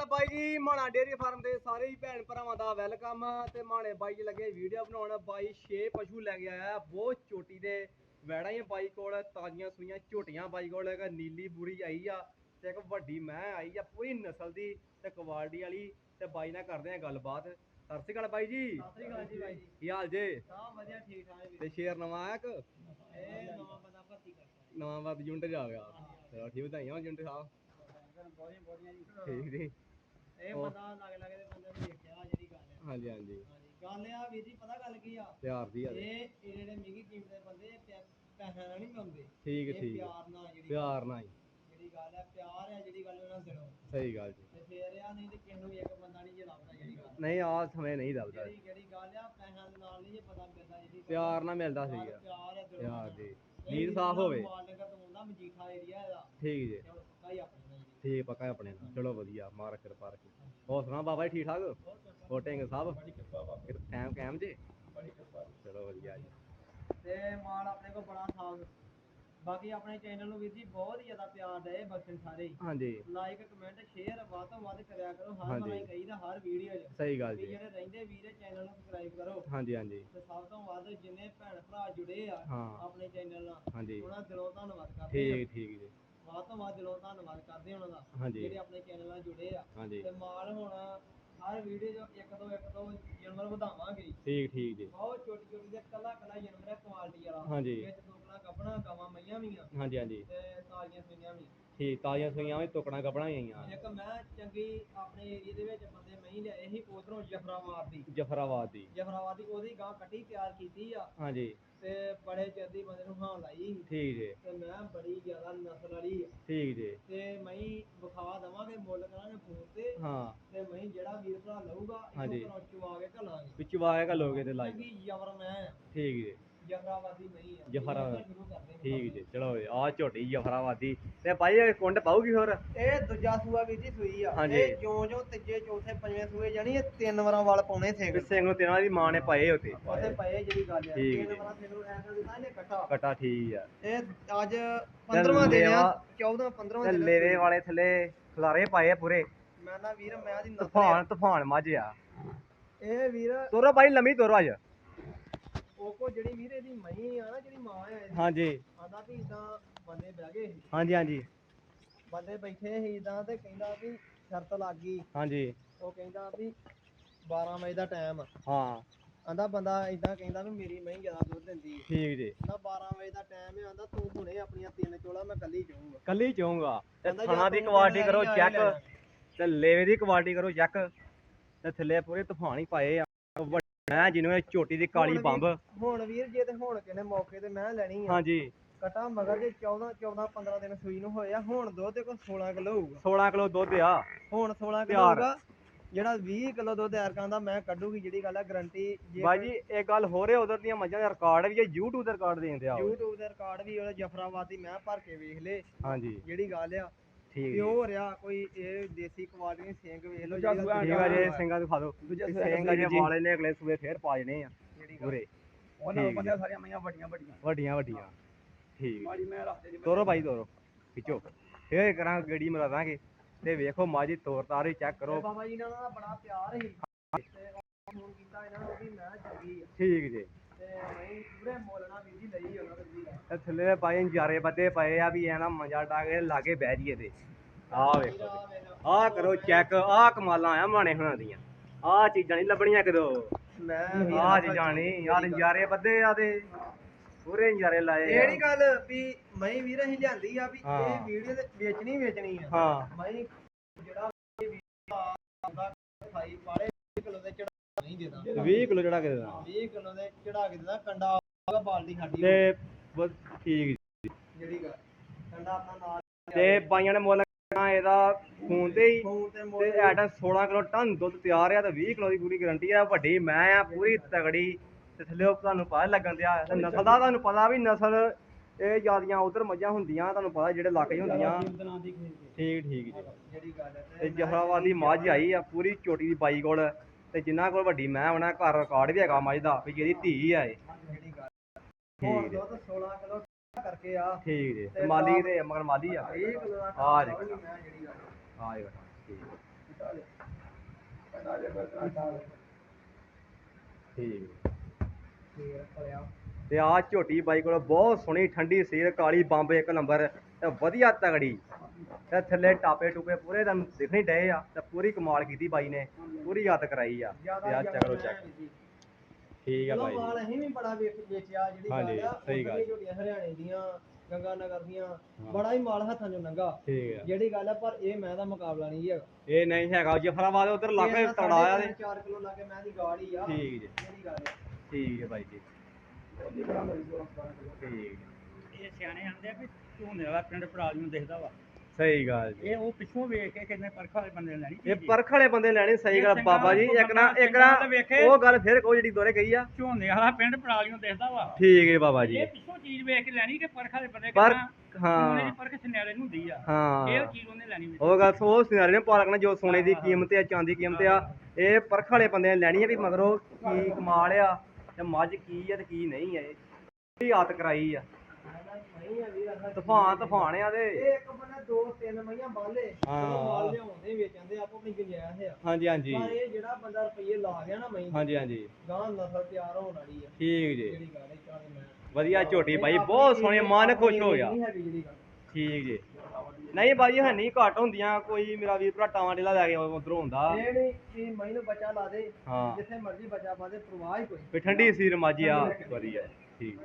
ਅਕਾਲ ਬਾਈ ਜੀ ਮਾਣਾ dairy farm ਦੇ ਸਾਰੇ ਹੀ ਭੈਣ ਭਰਾਵਾਂ ਦਾ ਵੈਲਕਮ। ਤੇ ਮਾਣੇ ਬਾਈ ਜੀ ਲੱਗੇ ਵੀਡੀਓ ਬਣਾਉਣ। ਬਾਈ 6 ਪਸ਼ੂ ਲੈ ਕੇ ਆਇਆ। ਬਹੁਤ ਚੋਟੀ ਦੇ ਵੈੜਾਂ ਹੀ ਬਾਈ ਕੋਲ ਤਾਜ਼ੀਆਂ ਸੂਈਆਂ ਝੋਟੀਆਂ ਬਾਈ ਕੋਲ। ਇੱਕ ਨੀਲੀ ਬੂਰੀ ਆਈ ਆ ਤੇ ਇੱਕ ਵੱਡੀ ਮੈਂ ਆਈ ਆ ਪੂਰੀ ਨਸਲ ਦੀ ਤੇ ਕੁਆਲਿਟੀ ਵਾਲੀ ਤੇ ਬਾਈ ਨਾਲ ਕਰਦੇ ਆ ਗੱਲਬਾਤ। ਸਤਿ ਸ਼੍ਰੀ ਅਕਾਲ ਬਾਈ ਜੀ। ਸਤਿ ਸ੍ਰੀ ਅਕਾਲ ਜੀ ਬਾਈ ਜੀ। ਕੀ ਹਾਲ ਜੇ? ਸਭ ਵਧੀਆ ਠੀਕ ਠਾਕ ਤੇ ਸ਼ੇਰ ਨਵਾਂ ਆਇਆ ਇੱਕ? ਇਹ ਨਵਾਂ ਬੰਦਾ ਭਰਤੀ ਕਰਦਾ ਨਵਾਂ ਬਾਦ ਯੂਨਿਟ ਜਾ ਗਿਆ ਚਲੋ ਠੀਕ ਵਧਾਈਆਂ ਯੂਨਿਟ ਸਾਹਿਬ। ਠੀਕ ਜੀ। ਇਹ ਬੰਦਾ ਲੱਗ ਲੱਗ ਦੇ ਬੰਦੇ ਨੂੰ ਵੇਖਿਆ ਜਿਹੜੀ ਗੱਲ ਆ। ਹਾਂਜੀ ਹਾਂਜੀ। ਹਾਂਜੀ। ਗੱਲ ਆ ਵੀਰ ਜੀ ਪਤਾ ਗੱਲ ਕੀ ਆ? ਪਿਆਰ ਦੀ ਆ ਇਹ ਇਹ ਜਿਹੜੇ ਮਹਿੰਗੀ ਕੀਮਤ ਦੇ ਬੰਦੇ ਇਹ ਪਿਆ- ਪੈਸਿਆਂ ਨਾਲ ਨਹੀਂ ਮੰਗਦੇ ਠੀਕ ਇਹ ਠੀਕ ਪਿਆਰ ਨਾਲ ਜਿਹੜੀ ਪਿਆਰ ਨਾਲ ਹੀ। ਜਿਹੜੀ ਗੱਲ ਆ ਪਿਆਰ ਆ ਜਿਹੜੀ ਗੱਲ ਉਹਨਾਂ ਦਿਲੋਂ ਸਹੀ ਗੱਲ ਜੀ। ਤੇ ਫੇਰ ਆ ਨਹੀਂ ਤੇ ਕਿਸੇ ਨੂੰ ਇੱਕ ਬੰਦਾ ਨਹੀਂ ਜੇ ਲੱਭਦਾ ਜਿਹੜੀ ਗੱਲ ਨਹੀਂ ਆ ਸਮੇਂ ਨਹੀਂ ਲੱਭਦਾ। ਜਿਹੜੀ ਜਿਹੜੀ ਗੱਲ ਆ ਪੈਸਿਆਂ ਦੇ ਨਾਲ ਨਹੀਂ ਜੇ ਪਤਾ ਮਿਲਦਾ ਜਿਹੜੀ ਗੱਲ ਆ। ਪਿਆਰ ਨਾਲ ਮਿਲਦਾ ਸੀਗਾ। ਪਿਆਰ ਆ ਦਿਲੋਂ ਪਿਆਰ ਨਾਲ। ਦੀ। ਇਹ ਨੀਤ ਵੀ ਸਾਫ਼ ਜਿਹੜਾ ਹੋਵੇ। ਮਾਲ ਨਗਰ ਤੋਂ ਆਉਂਦਾ ਮਜੀਠਾ ਏਰੀਆ ਇਹਦਾ। ਠੀਕ ਜੀ। ਤੇ ਉਹ ਪੱਕਾ ਹੀ ਆਪਣੇ। ਨਾਲ ਜੀ ਠੀਕ ਪੱਕਾ ਆਪਣੇ ਨਾਲ। ਚਲੋ ਵਧੀਆ ਮਾਰ ਕਿਰਪਾ ਰੱਖੀ। ਹੋਰ ਸੁਣਾ ਬਾਬਾ ਜੀ ਠੀਕ ਠਾਕ ਹੋਟਿੰਗ ਸਾਹਿਬ ਟਾਈਮ ਕਾਇਮ ਜੇ? ਚਲੋ ਵਧੀਆ ਜੀ। ਤੇ ਮਾਲ ਆਪਣੇ ਕੋਲ ਬੜਾ ਸਾਫ਼। ਬਾਕੀ ਆਪਣੇ ਚੈਨਲ ਨੂੰ ਵੀਰ ਜੀ ਬਹੁਤ ਹੀ ਜ਼ਿਆਦਾ ਪਿਆਰ ਦੇ ਬਖਸ਼ਣ ਸਾਰੇ। ਹਾਂਜੀ। ਲਾਈਕ ਕਮੈਂਟ ਸ਼ੇਅਰ ਵੱਧ ਤੋਂ ਵੱਧ ਕਰਿਆ ਕਰੋ। ਹਰ। ਵਾਰ ਕਹੀਦਾ ਹਰ ਵੀਡੀਓ 'ਚ। ਸਹੀ ਗੱਲ ਜੀ। ਜਿਹੜੇ ਰਹਿੰਦੇ ਵੀਰ ਚੈਨਲ ਨੂੰ ਸਬਸਕ੍ਰਾਈਬ ਕਰੋ। ਹਾਂਜੀ ਹਾਂਜੀ। ਤੇ ਸਭ ਤੋਂ ਵੱਧ ਜਿੰਨੇ ਭੈਣ ਭਰਾ ਜੁੜੇ ਆ ਆਪਣੇ ਚੈਨਲ ਨਾਲ ਹਾਂਜੀ। ਉਹਨਾਂ ਦਿਲੋਂ ਧੰਨਵਾਦ ਕਰਦੇ ਆ। ਠੀਕ ਠੀਕ ਜੀ। ਵੱਧ ਤੋਂ ਵੱਧ ਦਿਲੋਂ ਧੰਨਵਾਦ ਕਰਦੇ ਆ ਉਹਨਾਂ ਦਾ ਹਾਂਜੀ। ਜਿਹੜੇ ਆਪਣੇ ਚੈਨਲ ਨਾਲ ਜੁੜੇ ਆ। ਹਾਂਜੀ। ਤੇ ਮਾਲ ਹੁਣ ਹਰ ਵੀਡੀਓ 'ਚ ਇੱਕ ਦੋ ਇੱਕ ਦੋ ਜਾਨਵਰ ਵਧਾਵਾਂਗੇ। ਹੀ। ਠੀਕ ਠੀਕ ਜੀ। ਬਹੁਤ ਛੋਟੀ ਛੋਟੀ ਦੇ ਕੱਲਾ ਕੱਲਾ ਜਾਨਵਰ ਹੈ ਕੁਆਲਿਟੀ ਵਾਲਾ। ਹਾਂਜੀ। ਵਿੱਚ ਦੋਕਲਾ ਕੱਪਣਾ ਗਾਵਾਂ ਮਈਆਂ ਵੀ ਆ। ਹਾਂਜੀ ਹਾਂਜੀ। ਤੇ ਤਾਜ਼ੀਆਂ ਸੂਈਆਂ ਵੀ। ਠੀਕ ਤਾਜ਼ੀਆਂ ਸੂਈਆਂ ਵੀ ਟੁਕਣਾ ਕਪੜਾ ਆਈਆਂ। ਇੱਕ ਮੈਂ ਚੰਗੀ ਆਪਣੇ ਏਰੀਏ ਦੇ ਵਿੱਚ ਬੰਦੇ ਮਹੀਂ ਲਿਆਏ ਸੀ ਉਧਰੋਂ ਜਫਰਾਬਾਦ ਦੀ। ਜਫਰਾਬਾਦ ਦੀ। ਜਫਰਾਬਾਦ ਦੀ ਉਹਦੀ ਗਾਂ ਕੱਟੀ ਤਿਆਰ ਕੀਤੀ ਆ। ਹਾਂਜੀ। ਤੇ ਬੜੇ ਚਿਰ ਦੀ ਬੰਦੇ ਨੂੰ ਹਾਂ ਲਾਈ। ਠੀਕ ਜੀ। ਤੇ ਮੈਂ ਬੜੀ ਜ਼ਿਆਦਾ ਨਸਲ ਵਾਲੀ ਆ। ਠੀਕ ਜੀ। ਤੇ ਮਹੀਂ ਵਿਖਾ ਦਵਾਂਗੇ ਮੁੱਲ ਕਰਾਂਗੇ ਫੋਨ ਤੇ। ਹਾਂ। ਤੇ ਮਹੀਂ ਜਿਹੜਾ ਵੀਰ ਭਰਾ ਲਊਗਾ ਹਾਂਜੀ। ਇਹਨੂੰ ਘਰੋਂ ਚੁਆ ਕੇ ਘਲਾਂਗੇ। ਵਿੱਚ ਆਏਗਾ ਲੋਗੇ ਤੇ ਲਾਈ। ਚੰਗੀ ਜਬਰ ਮੈਂ ਠੀਕ ਜੀ। ਸ਼ੁਰੂ ਕਰਦੇ ਹਾਂ। ਠੀਕ ਜੀ ਚਲੋ ਆ ਝੋਟੀ ਜਫਰਾਬਾਦੀ। ਤੇ ਭਾਈ ਇਹ ਕੁੰਡ ਪਾਉਗੀ ਹੋਰ? ਇਹ ਦੂਜਾ ਸੂਆ ਵੀ ਜੀ ਸੂਈ ਆ। ਹਾਂਜੀ। ਇਹ ਜਿਉਂ ਜਿਉਂ ਤੀਜੇ ਚੌਥੇ ਪੰਜਵੇਂ ਸੂਏ ਜਾਣੀ ਇਹ ਤਿੰਨ ਵਾਰਾਂ ਵਾਲ ਪਾਉਣੇ ਸਿੰਘ ਸਿੰਘ ਨੂੰ ਤੇਨਾਂ ਦੀ ਮਾਂ ਨੇ ਪਾਏ ਉੱਤੇ ਉਹਦੇ ਪਏ ਜਿਹੜੀ ਗੱਲ ਆ। ਠੀਕ ਤਿੰਨ ਜੀ। ਵਾਰਾਂ ਸਿੰਘ ਨੂੰ ਐਸਾ ਦਿੱਤਾ ਇਹਨੇ ਇਕੱਠਾ। ਕਟਾ ਠੀਕ ਆ। ਇਹ ਅੱਜ 15ਵਾਂ ਦਿਨ ਆ ਲੇਵਾ- 14 15ਵਾਂ ਤੇ ਦਿਨ ਆ। ਲੇਵੇ ਵਾਲੇ ਥੱਲੇ ਖਲਾਰੇ ਪਾਏ ਆ ਪੂਰੇ। ਮੈਂ ਨਾ ਵੀਰ ਮੈਂ ਦੀ ਨਸਲ ਤੂਫਾਨ ਤੂਫਾਨ ਮੱਝ ਆ। ਇਹ ਵੀਰ ਤੋਰੋ ਭਾਈ ਲੰਮੀ ਤੋਰੋ ਅੱਜ। ਉਹ ਕੋ ਜਿਹੜੀ ਵੀਰ ਇਹਦੀ ਮਈ ਆ ਨਾ ਜਿਹੜੀ ਮਾਂ ਆ ਇਹਦੀ ਹਾਂਜੀ। ਆਂਦਾ ਵੀ ਇਦਾਂ ਬੰਦੇ ਬਹਿ ਗਏ ਸੀ। ਹਾਂਜੀ ਹਾਂਜੀ। ਬੰਦੇ ਬੈਠੇ ਸੀ ਇਦਾਂ ਤੇ ਕਹਿੰਦਾ ਵੀ ਸ਼ਰਤ ਲੱਗ ਗਈ। ਹਾਂਜੀ। ਉਹ ਕਹਿੰਦਾ ਵੀ 12 ਵਜੇ ਦਾ ਟਾਈਮ ਹਾਂ। ਆਂਦਾ ਬੰਦਾ ਇਦਾਂ ਕਹਿੰਦਾ ਵੀ ਮੇਰੀ ਮਹੀਂ ਜ਼ਿਆਦਾ ਦੁੱਧ ਦਿੰਦੀ ਹੈ ਠੀਕ ਜੀ। ਨਾ 12 ਵਜੇ ਦਾ ਟਾਈਮ ਹੈ ਆਂਦਾ ਤੂੰ ਹੁਣੇ ਆਪਣੀਆਂ ਤਿੰਨ ਚੋਲਾ ਮੈਂ ਕੱਲੀ ਜਾਊਂਗਾ ਕੱਲੀ ਚਾਹੂੰਗਾ ਤੇ ਕਹਿੰਦਾ ਥਣਾ ਜੇ ਦੀ ਤੂੰ ਕੁਆਲਿਟੀ ਤਿੰਨ ਕਰੋ ਵਾਰੀ ਆ ਹੀ ਚੈੱਕ ਲੈਣਾ। ਤੇ ਲੇਵੇ ਦੀ ਕੁਆਲਿਟੀ ਕਰੋ ਚੈੱਕ ਤੇ ਥੱਲੇ ਪੂਰੇ ਤੂਫਾਨ ਹੀ ਪਾਏ ਆ। ਵੱਡਾ ਜਿਹਨੂੰ ਇਹ ਝੋਟੀ ਦੀ ਕਾਲੀ ਹੁਣ ਬੰਬ। ਹੁਣ ਵੀਰ ਜੇ ਤੇ ਹੁਣ ਕਿਨੇ ਮੌਕੇ ਤੇ ਮੈਂ ਲੈਣੀ ਆ। ਹਾਂਜੀ। ਕਟਾ ਮਗਰ ਜੇ 14 14 15 ਦਿਨ ਸੂਈ ਨੂੰ ਹੋਏ ਆ ਹੁਣ ਦੁੱਧ ਦੇ ਕੋਲ 16 ਕਿਲੋ ਹੋਊਗਾ। 16 ਕਿਲੋ ਦੁੱਧ ਆ। ਹੁਣ 16 ਕਿਲੋ ਤਿਆਰ। ਹੋਊਗਾ ਜਿਹੜਾ 20 ਕਿਲੋ ਦੁੱਧ ਤਿਆਰ ਕਰਨ ਦਾ ਮੈਂ ਕੱਢੂਗੀ ਜਿਹੜੀ ਗੱਲ ਆ ਗਰੰਟੀ ਜੇ ਬਾਈ ਜੀ ਇਹ ਗੱਲ ਹੋ ਰਹੀ ਉਧਰ ਦੀਆਂ ਮੱਝਾਂ ਦੇ ਰਿਕਾਰਡ ਵੀ ਇਹ YouTube ਦੇ ਰਿਕਾਰਡ ਦੇਂਦੇ ਆ ਉਹ। YouTube ਦੇ ਰਿਕਾਰਡ ਵੀ ਉਹਦੇ ਜਫਰਾਬਾਦ ਮੈਂ ਭਰ ਕੇ ਵੇਖ ਲੇ ਹਾਂਜੀ। ਜਿਹੜੀ ਗੱਲ ਆ ਠੀਕ ਤੇ ਜੀ। ਉਹ ਰਿਹਾ ਕੋਈ ਇਹ ਦੇਸੀ ਕੁਆਲਿਟੀ ਦੇ ਸਿੰਘ ਵੇਖ ਲਓ ਠੀਕ ਆ ਜੇ ਸਿੰਘਾਂ ਦਿਖਾ ਦਿਓ। ਦੂਜਾ ਸਿੰਘ ਜੇ। ਵਾਲੇ ਨੇ ਅਗਲੇ ਸੂਬੇ ਫੇਰ ਪਾ ਜਣੇ ਆ। ਪੂਰੇ ਉਹਨਾਂ ਠੀਕ ਬੰਦੇ ਸਾਰੀਆਂ ਮਈਆਂ ਵੱਡੀਆਂ ਵੱਡੀਆਂ। ਵੱਡੀਆਂ ਵੱਡੀਆਂ। ਠੀਕ ਮਾੜੀ ਮੈਂ ਰਸਤੇ 'ਚ ਤੋਰੋ ਭਾਈ ਤੋਰੋ। ਖਿੱਚੋ। ਫੇਰ ਕਰਾਂ ਗੇੜੀ ਮਰਾ ਦਾਂਗੇ। ਤੇ ਵੇਖੋ ਮਾਜੀ ਤੋਰ ਤਾਰੀ ਚੈੱਕ ਤੇ ਕਰੋ। ਬਾਬਾ ਜੀ ਨਾਲ ਦਾ ਬੜਾ ਪਿਆਰ ਸੀ। ਤੇ ਉਹ ਫੋਨ ਕੀਤਾ ਇਹਨਾਂ ਨੂੰ ਵੀ ਮੈਂ ਚੰਗੀ ਆ। ਠੀਕ ਜੀ। ਦੇ ਥੱਲੇ ਪਾਏ ਨਜ਼ਾਰੇ ਬੱਦੇ ਪਏ ਆ ਵੀ ਐ ਨਾ ਮਜ਼ਾ ਟਾ ਕੇ ਲਾਗੇ ਬਹਿ ਜੀਏ ਤੇ। ਆਹ ਵੇਖੋ ਆਹ ਕਰੋ ਚੈੱਕ ਆਹ ਕਮਾਲਾਂ ਆ ਮਾਣੇ ਹੁਣਾਂ ਦੀਆਂ। ਆਹ ਚੀਜ਼ਾਂ ਨਹੀਂ ਲੱਭਣੀਆਂ ਕਿਦੋਂ ਮੈਂ ਆਹ ਚੀਜ਼ਾਂ ਨਹੀਂ ਆਹ ਨਜ਼ਾਰੇ ਬੱਦੇ ਆ ਤੇ ਪੂਰੇ ਨਜ਼ਾਰੇ ਲਾਏ ਆ। ਨਹੀਂ ਗੱਲ ਵੀ ਮੈਂ ਵੀਰ ਅਸੀਂ ਲਿਆਂਦੀ ਆ ਵੀ ਇਹ। ਵੀਡੀਓ ਤੇ ਵੇਚਣੀ ਵੇਚਣੀ ਆ। ਹਾਂ। ਮੈਂ ਜਿਹੜਾ ਵੀ ਆਉਂਦਾ ਖਾਈ ਪਾੜੇ ਕਿਲੋ ਦੇ ਚੜਾ ਨਹੀਂ ਦੇਦਾ 20 ਕਿਲੋ ਜਿਹੜਾ ਕਿਤੇ ਦਾ 20 ਕਿਲੋ ਦੇ ਚੜਾ ਕੇ ਦੇਦਾ ਕੰਡਾ ਆਊਗਾ ਬਾਲਟੀ ਸਾਡੀ ਤੇ ਬਸ ਠੀਕ ਜਿਹੜੀ ਗੱਲ ਕੰਡਾ ਆਪਣਾ ਨਾਲ ਤੇ ਬਾਈਆਂ ਨੇ ਮੁੱਲ ਕਰਨਾ ਇਹਦਾ ਫੋਨ ਤੇ ਹੀ। ਫੋਨ ਤੇ ਤੇ ਮੋੜ ਐਟਾ 16 ਕਿਲੋ ਟਨ ਦੁੱਧ ਤਿਆਰ ਆ ਤੇ 20 ਕਿਲੋ ਦੀ ਪੂਰੀ ਗਾਰੰਟੀ ਆ। ਵੱਡੀ ਮੈਂ ਆ ਪੂਰੀ ਤਗੜੀ। ਤੇ ਥੱਲੇ ਉਹ ਤੁਹਾਨੂੰ ਪਤਾ ਲੱਗਣ ਦਿਆ। ਤੇ ਨਸਲ ਦਾ ਤੁਹਾਨੂੰ ਪਤਾ ਵੀ ਨਸਲ ਇਹ ਜਿਆਦੀਆਂ ਉਧਰ ਮੱਝਾਂ ਹੁੰਦੀਆਂ ਤੁਹਾਨੂੰ ਪਤਾ ਜਿਹੜੇ ਇਲਾਕੇ 'ਚ ਹੁੰਦੀਆਂ। ਦਿਨਾਂ ਦੀ ਠੀਕ ਠੀਕ ਜੀ। ਜਿਹੜੀ ਗੱਲ ਹੈ ਤੇ ਜਫਰਾਬਾਦ ਦੀ ਮੱਝ ਆਈ ਆ ਪੂਰੀ ਚੋਟੀ ਦੀ ਬਾਈ ਕੋਲ। ਤੇ ਜਿੰਨਾ ਕੋਲ ਵੱਡੀ ਮੈਂ ਹੋਣਾ ਘਰ ਰਿਕਾਰਡ ਵੀ ਹੈਗਾ ਮੱਝ ਦਾ ਵੀ ਜਿਹਦੀ ਧੀ ਆ ਇਹ। ਜਿਹੜੀ ਗੱਲ ਹੁਣ ਠੀਕ ਜੀ। ਦੁੱਧ 16 ਕਿਲੋ ਕਰਕੇ ਆ। ਠੀਕ ਜੀ। ਤੇ ਮਾਲੀ ਤੇ ਮਗਰ ਮਾਲੀ ਆ। 20 ਕਿਲੋ ਦਾ ਆ ਜੀ। ਮੈਂ ਜਿਹੜੀ ਗੱਲ ਆ ਜੀ ਬੇਟਾ ਠੀਕ ਠੀਕ ਫੇਰ ਪਲਿਆ ਤੇ ਆ ਝੋਟੀ ਬਾਈ ਕੋਲ ਬਹੁਤ ਸੋਹਣੀ ਠੰਡੀ ਸੀਰ ਕਾਲੀ ਬੰਬ ਇੱਕ ਨੰਬਰ ਤੇ ਵਧੀਆ ਤਗੜੀ। ਤੇ ਥੱਲੇ ਟਾਪੇ ਟੂਪੇ ਪੂਰੇ ਤੁਹਾਨੂੰ ਦਿਖਣੇ ਡਏ ਆ ਤੇ ਪੂਰੀ ਕਮਾਲ ਕੀਤੀ ਬਾਈ ਨੇ ਪੂਰੀ ਯਾਦ ਕਰਾਈ ਆ। ਤੇ ਆ ਚੱਕ ਚੱਕ। ਠੀਕ ਆ ਬਾਈ ਮਾਲ ਅਸੀਂ ਵੀ ਬੜਾ ਵੇਚ ਵੇਚਿਆ ਜਿਹੜੀ ਹਾਂਜੀ, ਗੱਲ ਆ ਸਹੀ ਗੱਲ। ਝੋਟੀਆਂ ਹਰਿਆਣੇ ਦੀਆਂ ਗੰਗਾ ਨਗਰ ਦੀਆਂ ਬੜਾ ਹੀ ਮਾਲ ਹੱਥਾਂ ਚੋਂ ਨੰਗਾ। ਠੀਕ ਆ। ਜਿਹੜੀ ਗੱਲ ਆ ਪਰ ਇਹ ਮੈਂ ਦਾ ਮੁਕਾਬਲਾ ਨਹੀਂ ਜੀ ਹੈਗਾ। ਇਹ ਨਹੀਂ ਹੈਗਾ ਜਫਰਾਬਾਦ ਉਧਰ ਲਾਗੇ ਤੜਾ ਆ ਤੇ। 4 ਕਿਲੋ ਲਾ ਕੇ ਮੈਂ ਦੀ ਗਾੜੀ ਆ। ਠੀਕ ਜੀ। ਜਿਹੜੀ ਗੱਲ ਆ। ਠੀਕ ਹੈ ਬਾਈ ਜੀ। ਠੀਕ ਇਹ ਸਿਆਣੇ ਆਂਦੇ ਆ ਵੀ ਝੋਨੇ ਵਾਲਾ ਪਿੰਡ ਪਰਾਲੀ ਨੂੰ ਦਿਖਦਾ ਵਾ। ਸਹੀ ਗੱਲ ਜੀ। ਇਹ ਉਹ ਪਿੱਛੋਂ ਵੇਖ ਕੇ ਕਿੰਨੇ ਪਰਖ ਵਾਲੇ ਬੰਦੇ ਨੇ ਲੈਣੀ ਇਹ ਚੀਜ਼। ਪਰਖ ਵਾਲੇ ਬੰਦੇ ਲੈਣੇ ਸਹੀ ਗੱਲ ਬਾਬਾ ਜੀ ਇੱਕ ਨਾ ਇੱਕ ਨਾ। ਉਹ ਗੱਲ ਫਿਰ ਕੋ ਜਿਹੜੀ ਦੋਰੇ ਕਹੀ ਆ। ਝੋਨੇ ਵਾਲਾ ਪਿੰਡ ਪਰਾਲੀ ਨੂੰ ਦਿਖਦਾ ਵਾ। ਠੀਕ ਹੈ ਬਾਬਾ ਜੀ। ਇਹ ਪਿੱਛੋਂ ਚੀਜ਼ ਵੇਖ ਕੇ ਲੈਣੀ ਕਿ ਪਰਖ ਵਾਲੇ ਬੰਦੇ ਪਰ ਕਿੰਨਾ ਉਹਨੇ ਹਾਂ ਪਰਖ ਸੁਨਿਆਰੇ ਨੂੰ ਹੁੰਦੀ ਆ। ਇਹ ਹਾਂ ਚੀਜ਼ ਉਹਨੇ ਲੈਣੀ ਵਿੱਚ ਉਹ ਗੱਲ ਸੋ ਸਿਨਾਰੇ ਨੇ ਪਾਲਕ ਨੇ ਜੋ ਸੋਨੇ ਦੀ ਕੀਮਤ ਆ ਚਾਂਦੀ ਦੀ ਕੀਮਤ ਆ ਇਹ ਪਰਖ ਵਾਲੇ ਬੰਦੇ ਨੇ ਲੈਣੀ ਆ ਵੀ ਮਗਰੋਂ ਕੀ ਕਮਾਲ ਆ ਤੇ ਮੱਝ ਕੀ ਆ ਤੇ ਕੀ ਨਹੀਂ ਆ ਇਹ। ਕੀ ਆਤ ਕਰਾਈ ਆ। ਤੂਫਾਨ ਤੂਫਾਨ ਆ ਤੇ ਇੱਕ ਬੰਦਾ ਦੋ ਤਿੰਨ ਮਈਆਂ ਬਾਲੇ ਹਾਂ। ਮਾਲ ਲਿਆਉਂਦੇ ਵੇਚਦੇ ਆਪੋ ਆਪਣੀ ਗੁੰਜਾਇਸ਼ ਆ ਹਾਂਜੀ ਹਾਂਜੀ। ਪਰ ਇਹ ਜਿਹੜਾ ਬੰਦਾ ਰੁਪਈਏ ਲਾ ਗਿਆ ਨਾ ਮਈ ਹਾਂਜੀ ਹਾਂਜੀ। ਗਾਂ ਨਸਲ ਤਿਆਰ ਹੋਣ ਵਾਲੀ ਆ। ਠੀਕ ਜੀ। ਜਿਹੜੀ ਗੱਲ ਹੈ ਚਾਹੇ ਮੈਂ ਵਧੀਆ ਝੋਟੀ ਬਾਈ ਬਹੁਤ ਸੋਹਣੀ ਮਨ ਖੁਸ਼ ਹੋ ਗਿਆ। ਨਹੀਂ ਹੈਗੀ ਜਿਹੜੀ ਗੱਲ। ਠੀਕ ਜੀ। ਨਹੀਂ ਬਾਈ ਹੈ ਨਹੀਂ ਘੱਟ ਹੁੰਦੀਆਂ ਕੋਈ ਮੇਰਾ ਵੀਰ ਭਰਾ ਟਾਵਾਂ ਡੇਲਾ ਲੈ ਕੇ ਉਧਰੋਂ ਹੁੰਦਾ। ਇਹ ਨਹੀਂ ਕਿ ਮਈ ਨੂੰ ਬੱਚਾ ਲਾ ਦੇ ਹਾਂ। ਜਿੱਥੇ ਮਰਜ਼ੀ ਬੱਚਾ ਪਾ ਦੇ ਪ੍ਰਵਾਹ ਹੀ ਕੋਈ ਵੀ ਠੰਡੀ ਸੀਰ ਮੱਝ ਆ ਵਧੀਆ। ਠੀਕ।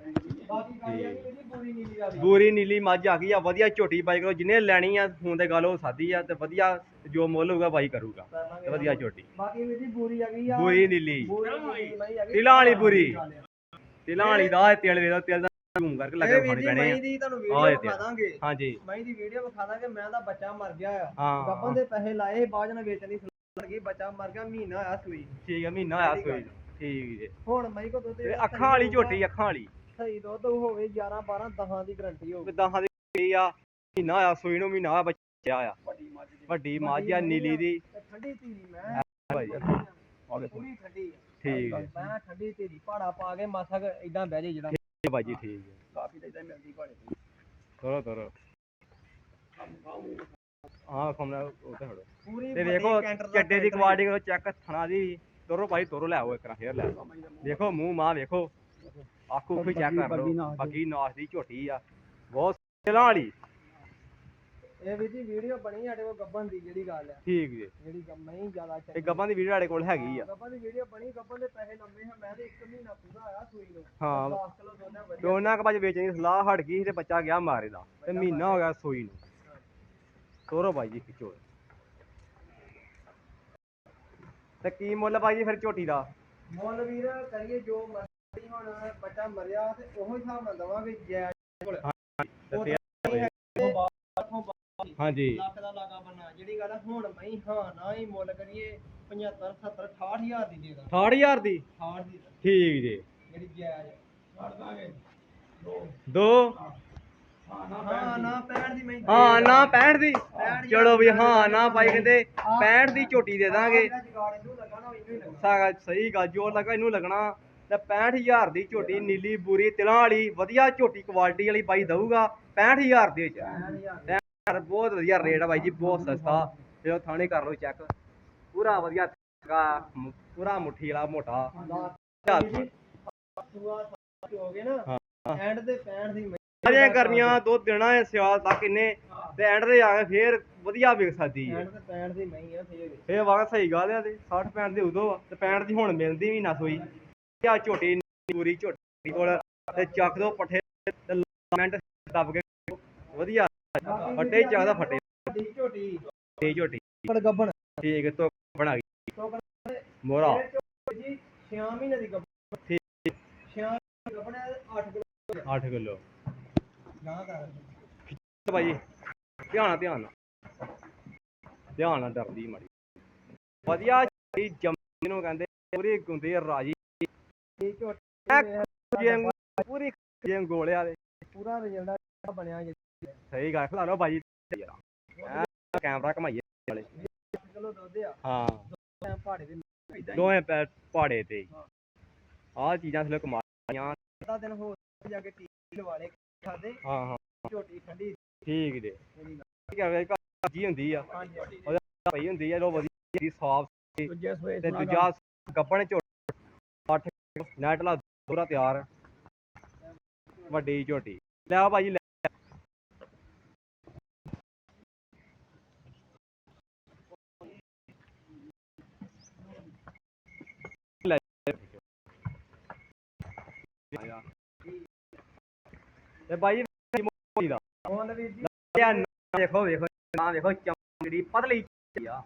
ਬਾਕੀ ਗੱਲ ਇਹ ਨਹੀਂ ਪੂਰੀ ਨੀਲੀ ਵਾਲੀ ਬੂਰੀ ਨੀਲੀ ਮੱਝ ਆ ਗਈ ਆ ਵਧੀਆ ਝੋਟੀ ਬਾਈ ਕੋਲ ਜਿਹਨੇ ਲੈਣੀ ਆ ਫੋਨ ਤੇ ਗੱਲ ਉਹ ਸਾਦੀ ਆ ਤੇ ਵਧੀਆ ਜੋ ਮੁੱਲ ਹੋਊਗਾ ਬਾਈ ਕਰੂਗਾ ਕਰ ਤੇ ਵਧੀਆ ਝੋਟੀ। ਬਾਕੀ ਵੀ ਜੀ ਬੂਰੀ ਆ ਗਈ ਆ। ਬੂਰੀ ਨੀਲੀ। ਬੂਰੀ ਨੀਲੀ ਮਈ ਆ ਗਈ। ਤਿਲਾਂ ਵਾਲੀ ਬੂਰੀ। ਤਿਲਾਂ ਵਾਲੀ ਦਾ ਇਹ ਤੇਲ ਵੇਦਾ ਤੇਲ ਦਾ ਘੂਮ ਕਰਕੇ ਇਹ ਲੱਗੇ ਵੀ ਖਾਣੇ ਜੀ ਪੈਣੇ ਆ। ਦੀ ਤੁਹਾਨੂੰ ਆਹ ਵੀਡੀਓ ਤੇ। ਵਿਖਾ ਦਾਂਗੇ ਹਾਂਜੀ। ਮਈ ਦੀ ਵੀਡੀਓ ਵਿਖਾ ਦਾਂਗੇ ਮੈਂ ਦਾ ਬੱਚਾ ਮਰ ਗਿਆ ਆ। ਹਾਂ। ਗੱਪਾਂ ਦੇ ਪੈਸੇ ਲਾਏ ਬਾਅਦ ਨਾਲ ਵੇਚਣ ਲੱਗੀ ਬੱਚਾ ਮਰ ਗਿਆ ਮਹੀਨਾ ਹੋਇਆ ਸੂਈ। ਠੀਕ ਆ ਮਹੀਨਾ ਹੋਇਆ ਸੋਈ। ਠੀਕ ਜੀ। ਹੁਣ ਮਈ ਕੋ ਦੁੱਧ ਤੇ ਅੱਖਾਂ ਵਾਲੀ ਝੋਟੀ ਅੱਖਾਂ ਵਾਲੀ। ਸਹੀ ਦੁੱਧ ਹੋਵੇ 11 12 ਦਹਾਂ ਦੀ ਗਰੰਟੀ ਹੋਵੇ ਦਹਾਂ ਦੀ ਗਈ ਆ ਮਹੀਨਾ ਹੋਇਆ ਸੋਈ ਨੂੰ ਮਹੀਨਾ ਹੋਇਆ ਬੱਚਾ ਆ। ਵੱਡੀ ਮੱਝ ਆ ਨੀਲੀ ਦੀ। ਤੇ ਠੰਡੀ ਧੀਰੀ ਮੈਂ। ਭਾਈ। ਪੂਰੀ ਠੰਡੀ ਆ। ਠੀਕ ਹੈ ਮੈਂ ਠੰਡੀ ਧੀਰੀ ਪਹਾੜਾ ਪਾ ਕੇ ਮਾਸਾ ਇਦਾਂ ਬਹਿ ਜੇ ਜਿਹੜਾ ਠੀਕ ਹੈ ਬਾਈ ਜੀ ਠੀਕ ਹੈ ਕਾਫੀ ਤਾਂ ਇਦਾਂ ਮਿਲਦੀ ਭਾੜੇ ਤੋਰੋ ਤੋਰੋ ਹਾਂ ਖਮਨਾ ਉਹ ਤੇ ਹੜੋ ਪੂਰੀ ਤੇ ਵੱਡੀ ਵੇਖੋ ਕੈਂਟਰ ਦਾ ਚੱਡੇ ਦੀ ਕੈਂਟਰ ਕੁਆਲਿਟੀ ਕਰੋ ਚੈੱਕ ਥਣਾ ਦੀ। ਤੋਰੋ ਭਾਈ ਤੋਰੋ ਲੈ ਆਓ ਇੱਕ ਰਾਂ ਫੇਰ ਲੈ ਆਓ। ਵੇਖੋ ਮੂੰਹ ਮਾਂ ਵੇਖੋ ਆਖੂ ਵੀ ਚੈੱਕ ਕਰ ਬੱਗੀ ਲਓ ਨਾਸ ਦੀ। ਦੀ ਝੋਟੀ ਆ ਬਹੁਤ ਸਿਲਾਂ ਵਾਲੀ ਇਹ ਵੀ ਜੀ ਵੀਡੀਓ ਬਣੀ ਸਾਡੇ ਕੋਲ ਗੱਬਨ ਦੀ ਜਿਹੜੀ ਗੱਲ ਆ। ਠੀਕ ਜੀ। ਜਿਹੜੀ ਗੱਮ ਨਹੀਂ ਜ਼ਿਆਦਾ ਇਹ ਚੱਲੀ ਗੱਬਾਂ ਦੀ ਵੀਡੀਓ ਸਾਡੇ ਕੋਲ ਹੈਗੀ ਆ। ਗੱਬਨ ਦੀ ਵੀਡੀਓ ਬਣੀ ਗੱਬਨ ਦੇ ਪੈਸੇ ਲੰਮੇ ਹਨ ਮੈਂ ਤੇ ਇੱਕ ਮਹੀਨਾ ਪੂਰਾ ਆਇਆ ਸੂਈ ਨੂੰ। ਹਾਂ। 10 ਕਿਲੋ ਦੋਨਾਂ ਕਬਾਜ ਵੇਚਣ ਦੀ ਸਲਾਹ ਹਟ ਗਈ ਸੀ ਤੇ ਬੱਚਾ ਗਿਆ ਮਾਰੇ ਦਾ। ਤੇ ਮਹੀਨਾ ਹੋ ਗਿਆ ਸੋਈ ਨੂੰ। ਤੋਰੋ ਬਾਈ ਜੀ ਖਿੱਚੋ। ਤੇ ਕੀ ਮੁੱਲ ਬਾਈ ਜੀ ਫਿਰ ਝੋਟੀ ਦਾ? ਮੁੱਲ ਵੀਰ ਕਰੀਏ ਜੋ ਮਰਜ਼ੀ ਹੁਣ ਬੱਚਾ ਮਰਿਆ ਤੇ ਉਹੋ ਹਿਸਾਬ ਨਾਲ ਦਵਾਂਗੇ ਜੈ ਤੇ- ਹਾਂਜੀ। ਲੱਖ ਦਾ ਲਾਗਾ ਬਣਾ ਜਿਹੜੀ ਗੱਲ ਆ, ਹੁਣ ਮੈਂ ਹਾਂ ਨਾ ਹੀ ਮੁੱਲ ਕਰੀਏ 75 70 68000 ਦੀ ਦੇ ਦਾਂ 68000 ਦੀ? 68 ਦੀ। ਠੀਕ ਜੀ। ਜਿਹੜੀ ਜਾਇਜ਼ ਦਾਂਗੇ। ਦੋ। ਹਾਂ ਨਾ 65 ਦੀ ਮੈਂ ਹਾਂ ਨਾ 65 ਦੀ। ਹਜ਼ਾਰ ਚਲੋ ਵੀ ਹਾਂ ਨਾ ਬਾਈ ਕਹਿੰਦੇ 65 ਦੀ ਝੋਟੀ ਦੇ ਦਾਂਗੇ। ਸਾਗਾ ਸਹੀ ਗੱਲ ਜੋ ਲੱਗਾ ਇਹਨੂੰ ਲੱਗਣਾ। ਤੇ 65000 ਦੀ ਝੋਟੀ ਨੀਲੀ ਬੂਰੀ ਤਿਲਾਂ ਵਾਲੀ ਵਧੀਆ ਝੋਟੀ ਕੁਆਲਿਟੀ ਵਾਲੀ ਬਾਈ ਦਊਗਾ। 65000 ਦੇ ਵਿੱਚ। 65000 ਯਾਰ ਬਹੁਤ ਵਧੀਆ ਰੇਟ ਆ ਬਾਈ ਜੀ ਬਹੁਤ ਸਸਤਾ। ਜਦੋਂ ਥਾਣੇ ਕਰ ਲਓ ਚੈੱਕ ਪੂਰਾ ਵਧੀਆ ਪੂਰਾ ਮੁੱਠੀ ਵਾਲਾ ਮੋਟਾ। ਹੋ ਗਏ ਨਾ। ਐਂਡ ਦੇ 65 ਦੀ ਸਾਰੀਆਂ ਕਰਨੀਆਂ ਦੋ ਦਿਨਾਂ ਦੇ ਸਿਆਲ ਤੱਕ ਇੰਨੇ ਤੇ ਐਂਡ ਤੇ ਆ ਕੇ ਫੇਰ ਵਧੀਆ ਵਿਕ ਸਕਦੀ ਹੈ। ਐਂਡ ਤੇ 65 ਦੀ ਮੈਂ ਹੀ ਆ ਫੇਰ ਇਹ ਵਾਗਾ ਸਹੀ ਗੱਲ ਆ ਤੇ 60 65 ਦੀ ਉਦੋਂ ਆ ਤੇ 65 ਦੀ ਹੁਣ ਮਿਲਦੀ ਵੀ ਨਾ ਸੋਈ। ਆ ਝੋਟੀ ਪੂਰੀ ਝੋਟੀ ਕੋਲ ਤੇ ਚੱਕ ਦੋ ਪੱਠੇ ਤੇ ਮਿੰਟ ਦੱਬ ਕੇ ਵਧੀਆ। ਫੱਟੇ ਹੀ ਚੱਕਦਾ ਫੱਟੇ। ਝੋਟੀ। ਤੇ ਝੋਟੀ। ਪਰ ਗੱਬਣ। ਠੀਕ ਤੋਂ ਬਣਾ ਗਈ। ਮੋਰਾ ਜੀ 6 ਮਹੀਨੇ ਦੀ ਗੱਬਣ। ਠੀਕ। 6 ਗੱਬਣ 8 ਕਿਲੋ। 8 ਕਿਲੋ। ਗਾਂ ਕਰ। ਭਾਈ ਧਿਆਨ ਨਾਲ ਧਿਆਨ ਨਾਲ। ਧਿਆਨ ਨਾਲ ਡਰਦੀ ਮਾੜੀ। ਵਧੀਆ ਝੋਟੀ ਜੰਮੀ ਨੂੰ ਕਹਿੰਦੇ ਪੂਰੀ ਗੁੰਦੀ ਰਾਜੀ। ਇਹ ਝੋਟੀ ਜੇਮ ਪੂਰੀ ਜੇਮ ਗੋਲਿਆ ਦੇ। ਪੂਰਾ ਰਿਜ਼ਲਟ ਬਣਿਆ ਜੀ। ਸਹੀ ਗੱਲ ਖਲਾ ਲਓ ਭਾਜੀ ਯਾਰ ਐਂ ਕੈਮਰਾ ਘਮਾਈਏ। ਵਾਲੇ 8 ਕਿਲੋ ਦੁੱਧ ਆ। ਹਾਂ। ਟਾਈਮ ਪਹਾੜੇ ਦੇ ਦੋਵੇਂ ਪੈਰ ਪਹਾੜੇ ਤੇ। ਆਹ ਚੀਜ਼ਾਂ ਥਲੇ ਕਮਾਈਆਂ ਦਿਨ ਹੋ ਜਾ ਕੇ ਟੀਕੇ ਲਵਾ ਲੇ ਖਾਦੇ ਹਾਂ ਹਾਂ। ਝੋਟੀ ਠੰਡੀ ਠੀਕ ਜੀ। ਮੇਰੀ ਗੱਲ। ਠੀਕ ਹੈ ਜੀ ਹੁੰਦੀ ਆ। ਹਾਂਜੀ ਪਈ ਹੁੰਦੀ ਆ ਲੋ ਵਧੀਆ ਸਾਫ਼ ਦੂਜੇ ਸੋਏ ਤੇ ਦੂਜਾ ਗੱਬਣ ਝੋਟੀ 8 ਨੈਟ ਲਾ ਦੋਰਾ ਤਿਆਰ। ਵੱਡੀ ਝੋਟੀ। ਲੈ ਆ ਭਾਜੀ ਲੈ ਲੈ ਤੇ ਭਾਈ ਮੋਟੀ ਦਾ ਮੁੱਲ ਵੀਰ ਜੀ ਯਾ ਨਾ ਦੇਖੋ ਵੇਖੋ ਨਾ ਵੇਖੋ ਚਮੜੀ ਪਤਲੀ ਝੋਟੀ ਆ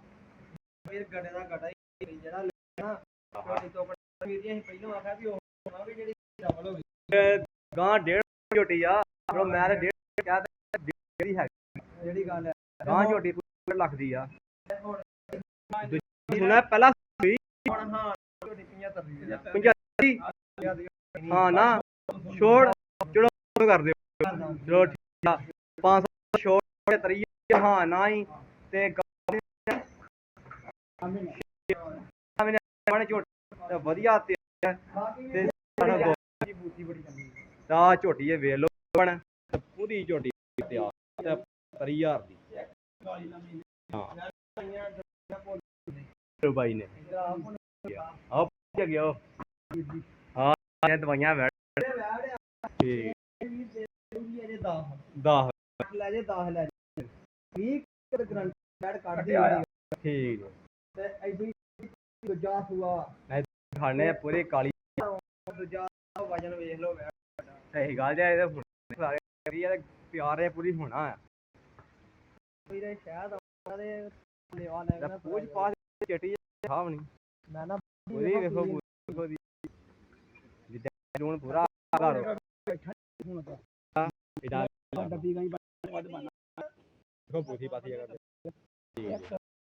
ਵੀਰ ਗੜੇ ਦਾ ਗੜਾ ਹੀ ਜਿਹੜਾ ਲੈਣਾ ਛੋਟੀ ਤੋਂ ਵੀਰ ਜੀ ਅਸੀਂ ਪਹਿਲਾਂ ਆਖਿਆ ਵੀ ਉਹ ਹੋਣਾ ਵੀ ਜਿਹੜੀ ਡਬਲ ਹੋ ਗਈ ਗਾਂ ਡੇਢ ਝੋਟੀ ਆ ਚਲੋ ਮੈਂ ਤਾਂ ਡੇਢ ਕਹਿ ਤਾ ਡੇਢ ਹੀ ਜਿਹੜੀ ਗੱਲ ਹੈ ਗਾਂ ਝੋਟੀ ਪੂਰੇ ਲੱਖ ਦੀ ਆ ਸੁਣਾ ਪਹਿਲਾਂ ਸੂਈ ਹੁਣ ਹਾਂ ਛੋਟੀ 75 ਦੀ ਆ 75 ਹਾਂ ਨਾ ਛੋੜ ਚਲੋ ਕਰ ਦਿਓ। ਚਲੋ ਠੀਕ ਆ। 500 ਛੋੜ ਤਰੀ ਹਾਂ, ਨਾ ਹੀ ਤੇ ਗਾਂ ਝੋਟੀ ਤੇ ਵਧੀਆ ਤੇ ਤੇ ਸਾਡਾ ਦੋ ਜੀ ਬੜੀ ਚੰਗੀ ਹੈ ਝੋਟੀ ਇਹ ਵੇਖ ਲਓ ਬਣ ਪੂਰੀ ਝੋਟੀ ਤਿਆਰ। ਤੇ 30000 ਦੀ। ਹਾਂ। ਬਾਈ ਨੇ। ਆ ਗਿਆ ਹਾਂ, ਇਹ ਦਵਾਈਆਂ ਵੈੜ ਠੀਕ। 10 ਲੈ ਜੇ 10 ਲੈ ਜੇ। 20 ਗਰੰਟੀ ਬੈਡ ਕੱਢ ਦੇ ਠੀਕ। ਤੇ ਐਡੀ ਦੂਜਾ ਸੂਆ। ਖਾਣੇ ਪੂਰੇ ਕਾਲੀ। ਦੂਜਾ ਵਜਨ ਵੇਖ ਲਓ ਸਹੀ ਗੱਲ ਜੇ ਇਹਦੇ ਹੁਣ ਕਰੀ ਆ ਪਿਆਰ ਇਹ ਪੂਰੀ ਹੋਣਾ ਆ। ਵੀਰੇ ਸ਼ਾਇਦ ਉਹਨਾਂ ਦੇ ਲੈਵਾ ਲੈ ਤੇ ਪੂਛ ਪਾਸ ਚਿੱਟੀ ਨਹੀਂ ਮੈਂ ਨਾ ਪੂਰੀ ਵੇਖੋ ਦੀ ਜਿੱਦਾਂ ਲੂਣ ਪੂਰਾ ਘਰ ਇਹਦਾ ਡੱਬੀ ਗਈ ਵੱਧ ਬਣਾ ਦੇਖੋ ਪੂਥੀ ਪਾਥੀ ਜਗ੍ਹਾ ਤੇ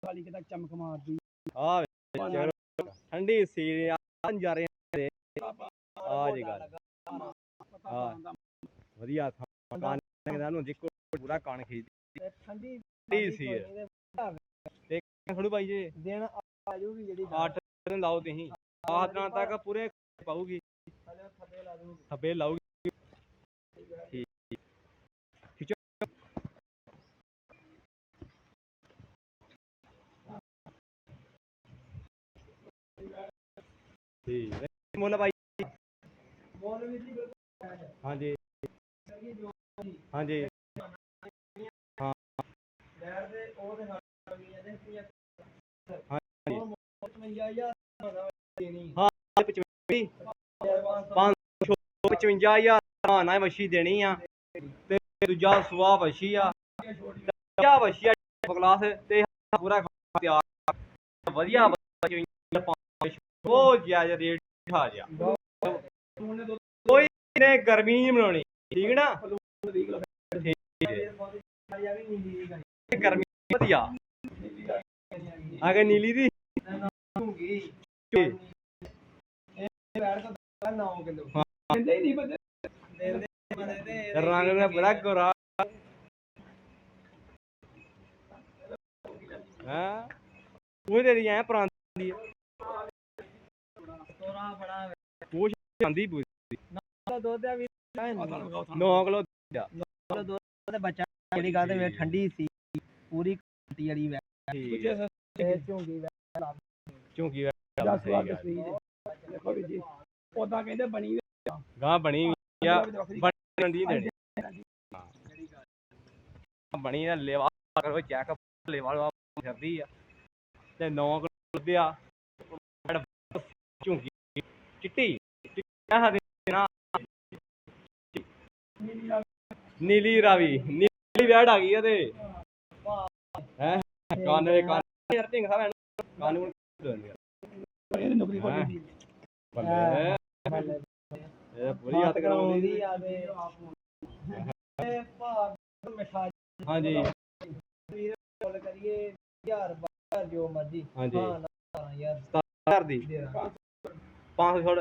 ਵਾਲੀ ਕਿਤਾ ਚਮਕ ਮਾਰਦੀ ਆ ਚਲੋ ਠੰਡੀ ਸੀ ਆ ਨਜ਼ਾਰੇ ਦੇ ਆ ਜੀ ਗੱਲ ਹਾਂ ਵਧੀਆ ਥਾਂ ਕਾਨ ਕਹਿੰਦਾ ਨੂੰ ਦੇਖੋ ਪੂਰਾ ਕਾਨ ਖੀਚ ਠੰਡੀ ਠੰਡੀ ਸੀ ਇਹ। ਖੜੂ ਭਾਈ ਜੀ ਦਿਨ ਆ ਜੂਗੀ ਜਿਹੜੀ 8 ਦਿਨ ਲਾਓ ਤੁਸੀਂ ਆਹ ਦਿਨਾਂ ਤੱਕ ਪੂਰੇ ਪਾਉਗੀ ਥੱਬੇ ਲਾਉਗੀ ਠੀਕ ਠੀਕ ਹੈ। ਮੁੱਲ ਭਾਈ ਬੋਲ ਜੀ। ਬਿਲਕੁਲ ਹਾਂਜੀ। ਹਾਂਜੀ। ਲੈਣ ਦੇ ਉਹ ਤੇ ਹੱਟ ਗਈ ਇਹਦੇ ਕੀ ਹਾਂਜੀ। ਉਹ 55000 ਦੇਣੀ ਹਾਂ 55 55000 ਹਾਂ ਨਾ ਮੱਛੀ ਦੇਣੀ ਆ। ਤੇ ਦੂਜਾ ਸੁਆ ਵਛੀ ਆ। ਦੂਜਾ ਵਛੀ ਆ ਕਲਾਸ ਤੇ ਪੂਰਾ ਤਿਆਰ ਵਧੀਆ ਬਹੁਤ ਜ਼ਿਆਦਾ ਰੇਟ ਆ ਜਾ ਕੋਈ ਨੇ ਗਰਮੀ ਨਹੀਂ ਬਣਾਉਣੀ, ਠੀਕ ਨਾ? ਠੀਕ ਗਰਮੀ ਵਧੀਆ। ਆ ਗਏ ਨੀਲੀ ਦੀ। ਹੋਊਗੀ ਇਹ ਬੈਠ ਤਾਂ 9 ਕਿਲੋ। ਕਹਿੰਦੇ ਹੀ ਨਹੀਂ ਬੰਦੇ ਰੰਗ ਦਾ ਬੜਾ ਗੋਰਾ। ਹਾਂ? ਉਹ ਤੇਰੀ ਐ ਪ੍ਰਾਂਤੀ ਤੋਰਾ ਬੜਾ ਪੂਛ ਜਾਂਦੀ ਪੂਛ ਦਾ ਦੁੱਧ ਆ। ਵੀ 9 ਕਿਲੋ ਕਿਲੋ ਦੁੱਧ ਦੇ ਬੱਚਾ ਜਿਹੜੀ ਗੱਲ ਤੇ ਠੰਡੀ ਸੀ ਪੂਰੀ ਕੱਟੀ ਵਾਲੀ ਵੈ ਠੀਕ ਇਹ ਝੋਂਗੀ ਵੈ ਝੁੰਕੀ ਦਸ ਵਾਰ ਸਹੀ ਦੇਖੋ ਵੀ ਜੀ ਉਦਾਂ ਕਹਿੰਦੇ ਬਣੀ ਗਾਂ ਬਣੀ ਆ ਬਣੀ ਦੇਣੀ। ਬਣੀ ਆ ਲੇਵਾ ਕਰੋ ਚੈੱਕ ਲੇਵਾ ਲਵਾ ਫਿਰਦੀ ਆ। ਤੇ 9 ਕਿਲੋ ਦਿਆ ਝੁੰਕੀ ਚਿੱਟੀ ਚਿੱਟਾ। ਹਦੇ ਨਾ ਨੀਲੀ ਰਾਵੀ। ਨੀਲੀ ਵੈੜ ਆ ਗਈ ਇਹਦੇ ਹੈ? ਕੰਨ ਦੇ ਕੰਨ। ਯਾਰ ਢਿੰਗ ਸਾਰਾ ਕੰਨ ਨੂੰ ਨੌਕਰੀ ਕੋਲ ਬੱਲੇ। ਇਹ ਪੂਰੀ ਹੱਥ ਕਰਾਉਂਦੀ ਦੀ ਆ ਦੇ ਇਹ ਭਾਗ ਮਿਠਾ ਹਾਂਜੀ। ਵੀਰ ਕੋਲ ਕਰੀਏ 1000 12 ਜੋ ਮਰਜ਼ੀ। ਹਾਂਜੀ। ਹਾਂ ਨਾ ਯਾਰ। ਘਰ ਦੀ। ਦੇ ਦਾਂ 500 ਛੋੜ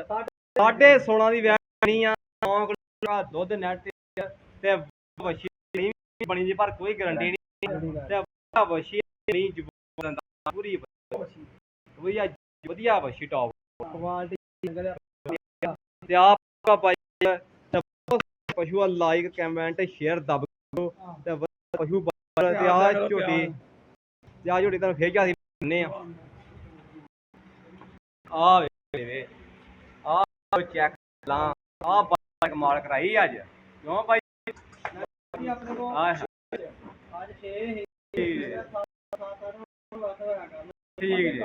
ਸਾਢੇ 16 ਦੀ ਵੈਣੀ ਆ। 9 ਕਿਲੋ ਦੁੱਧ ਨੈਟ ਤੇ ਵਸ਼ੀ ਨਹੀਂ ਬਣੀ ਜੀ ਪਰ ਕੋਈ ਗਾਰੰਟੀ ਨਹੀਂ। ਤੇ ਵਸ਼ੀ ਨਹੀਂ ਜਬੂਰ ਦਾ ਪੂਰੀ ਵਧੀਆ ਵਧੀਆ ਵਸ਼ੀ ਟੌਪ ਕੁਆਲਿਟੀ ਤੇ ਆਪ ਭਾਈ ਤੇ ਪਸ਼ੂ ਲਾਈਕ ਕਮੈਂਟ ਸ਼ੇਅਰ ਦਬ ਕਰੋ ਤੇ ਪਸ਼ੂ ਤੇ ਆ ਝੋਟੀ ਤੇ ਆ ਝੋਟੀ ਤੁਹਾਨੂੰ ਫੇਰ ਦਿੰਨੇ ਆ। ਆ ਵੇ ਆ ਚੈੱਕ ਲਾਂ ਆ ਬਾਈ ਕਮਾਲ ਕਰਾਈ ਅੱਜ। ਕਿਉਂ ਬਾਈ? ਜੀ ਆਪਣੇ ਕੋਲ ਆ ਅੱਜ 6 ਹੈ। ਠੀਕ ਹੈ। 7 8 ਵਾਰ ਹੋਇਆ ਕੰਮ ਠੀਕ।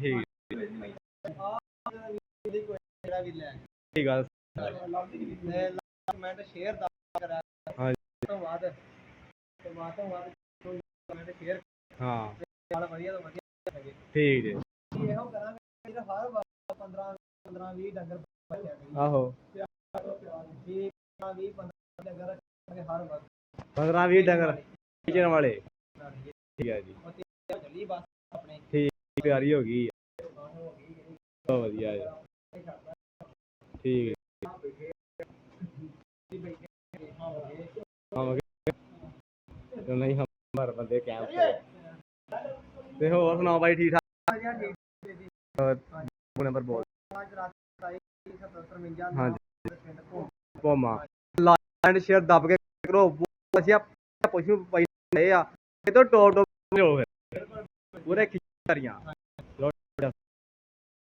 ਜੀ ਵੀ ਲੈ ਠੀਕ ਗੱਲ। ਤੇ ਕਮੈਂਟ ਸ਼ੇਅਰ ਦਾ ਕਰਾ ਹਾਂਜੀ। ਤੋਂ ਬਾਅਦ ਤੇ ਬਾਅਦ ਤੋਂ ਬਾਅਦ ਕਮੈਂਟ ਸ਼ੇਅਰ ਹਾਂ। ਨਾਲ ਵਧੀਆ ਤੋਂ ਵਧੀਆ ਲੱਗੇ ਠੀਕ ਜੀ। ਇਹੋ ਕਰਾਂਗੇ ਜਿਹੜਾ ਹਰ ਵਾਰ 15 15 20 ਡੰਗਰ ਬੱਚਿਆ ਕਰੀ ਆਹੋ। ਵੀ 20 15 ਡੰਗਰ ਰੱਖਾਂਗੇ ਹਰ ਵਾਰ। 15 20 ਡੰਗਰ ਵੇਚਣ ਵਾਲੇ। ਠੀਕ ਹੈ ਜੀ। ਚੱਲੀ ਬਸ ਆਪਣੇ। ਤਿਆਰੀ ਹੋ ਗਈ। ਹੋ ਬਹੁਤ ਵਧੀਆ ਜੀ। ਠੀਕ ਹੈ। ਹਾਂ ਹੋ ਗਈ ਹਾਂ ਤੇ ਨਹੀਂ ਹਮਾਰ ਬੰਦੇ ਕੈਂਪ ਤੇ। ਹੋਰ ਸੁਣਾਓ ਬਾਈ ਠੀਕ ਠਾਕ? ਨੰਬਰ ਬੋਲ ਅੱਜ ਰਾਤ ਆਈ 753 ਹਾਂਜੀ। ਲਾਈਕ ਐਂਡ ਸ਼ੇਅਰ ਦੱਬ ਕੇ ਕਰੋ। ਅਸੀਂ ਪਸ਼ੂ ਪਾਈ ਲਏ ਆ। ਇਹ ਤੋਂ ਟੋਪ ਟੋਪ ਹੋ ਫਿਰ ਪੂਰੇ ਖਿਚਾਰੀਆਂ